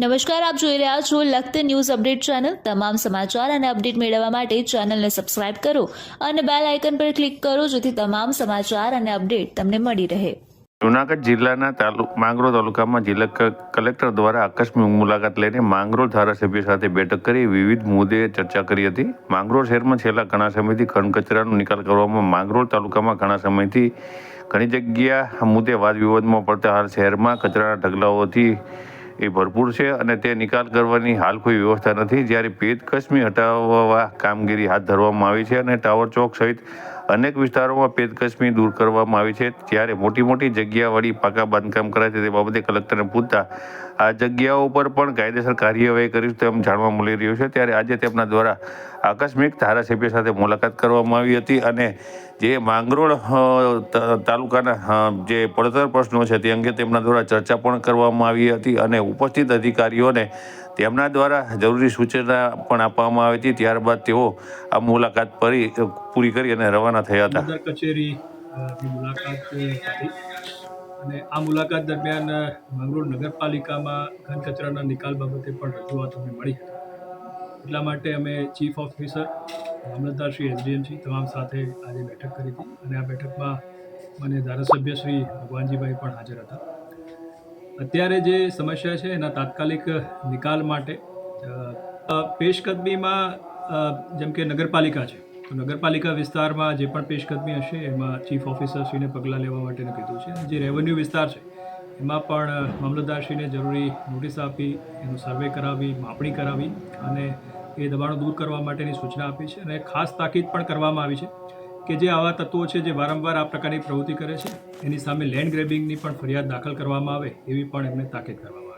નમસ્કાર, આપ જોઈ રહ્યા છો લખત ન્યૂઝ અપડેટ ચેનલ. તમામ સમાચાર અને અપડેટ મેળવવા માટે ચેનલને સબસ્ક્રાઇબ કરો અને બેલ આઇકન પર ક્લિક કરો જેથી તમામ સમાચાર અને અપડેટ તમને મળી રહે. જૂનાગઢ જિલ્લાના તાલુક માંગરોળ તાલુકામાં જિલ્લા કલેક્ટર દ્વારા આકસ્મિક મુલાકાત લઈને માંગરોળ ધારાસભ્ય સાથે બેઠક કરી વિવિધ મુદ્દે ચર્ચા કરી હતી. માંગરોળ શહેરમાં છેલ્લા ઘણા સમયથી ઘન કચરાનો નિકાલ કરવામાં માંગરોળ તાલુકામાં ઘણા સમયથી ઘણી જગ્યા મુદ્દે વાદ વિવાદમાં પડતા હાલ શહેરમાં કચરાના ઢગલાઓથી એ ભરપૂર છે અને તે નિકાલ કરવાની હાલ કોઈ વ્યવસ્થા નથી. જ્યારે પેજ કશ્મી હટાવવા કામગીરી હાથ ધરવામાં આવી છે અને ટાવર ચોક સહિત અનેક વિસ્તારોમાં પેજ દૂર કરવામાં આવી છે. ત્યારે મોટી મોટી જગ્યાવાળી પાકા બાંધકામ કરાય છે તે બાબતે કલેક્ટરને પૂછતા આ જગ્યાઓ પર પણ કાયદેસર કાર્યવાહી કરીશું તેમ જાણવા મળી રહ્યું છે. ત્યારે આજે તેમના દ્વારા આકસ્મિક ધારાસભ્ય સાથે મુલાકાત કરવામાં આવી હતી અને જે માંગરોળ તાલુકાના જે પડતર પ્રશ્નો છે તે અંગે તેમના દ્વારા ચર્ચા પણ કરવામાં આવી હતી અને ઉપસ્થિત અધિકારીઓને તેમના દ્વારા જરૂરી સૂચના પણ આપવામાં આવી હતી. ત્યારબાદ તેઓ આ મુલાકાત પરી પૂરી કરી અને રવાના થયા હતા. કચેરી મુલાકાત અને આ મુલાકાત દરમિયાન અ, નગરપાલિકામાં ઘન કચરાના નિકાલ બાબતે પણ રજૂઆત અમને મળી એટલા માટે અમે ચીફ ઓફિસર મામલતદાર શ્રી એસડીએમસી તમામ સાથે આજે બેઠક કરી હતી. અને આ બેઠકમાં મને ધારાસભ્ય શ્રી ભગવાનજીભાઈ પણ હાજર હતા. અત્યારે જે સમસ્યા છે એના તાત્કાલિક નિકાલ માટે પેશકદમીમાં જેમ કે નગરપાલિકા છે, તો નગરપાલિકા વિસ્તારમાં જે પણ પેશકદમી હશે, એમાં ચીફ ઓફિસરશ્રીને પગલાં લેવા માટેનું કીધું છે. જે રેવન્યુ વિસ્તાર છે, એમાં પણ મામલતદારશ્રીને જરૂરી નોટિસ આપી, એનું સર્વે કરાવી, માપણી કરાવી અને એ દબાણો દૂર કરવા માટેની સૂચના આપી છે અને ખાસ તાકીદ પણ કરવામાં આવી છે. કે જે આવા તત્વો છે જે વારંવાર આ પ્રકારની પ્રવૃત્તિ કરે છે, એની સામે લેન્ડ ગ્રેબિંગની પણ ફરિયાદ દાખલ કરવામાં આવે એવી પણ એમને તાકીદ કરવામાં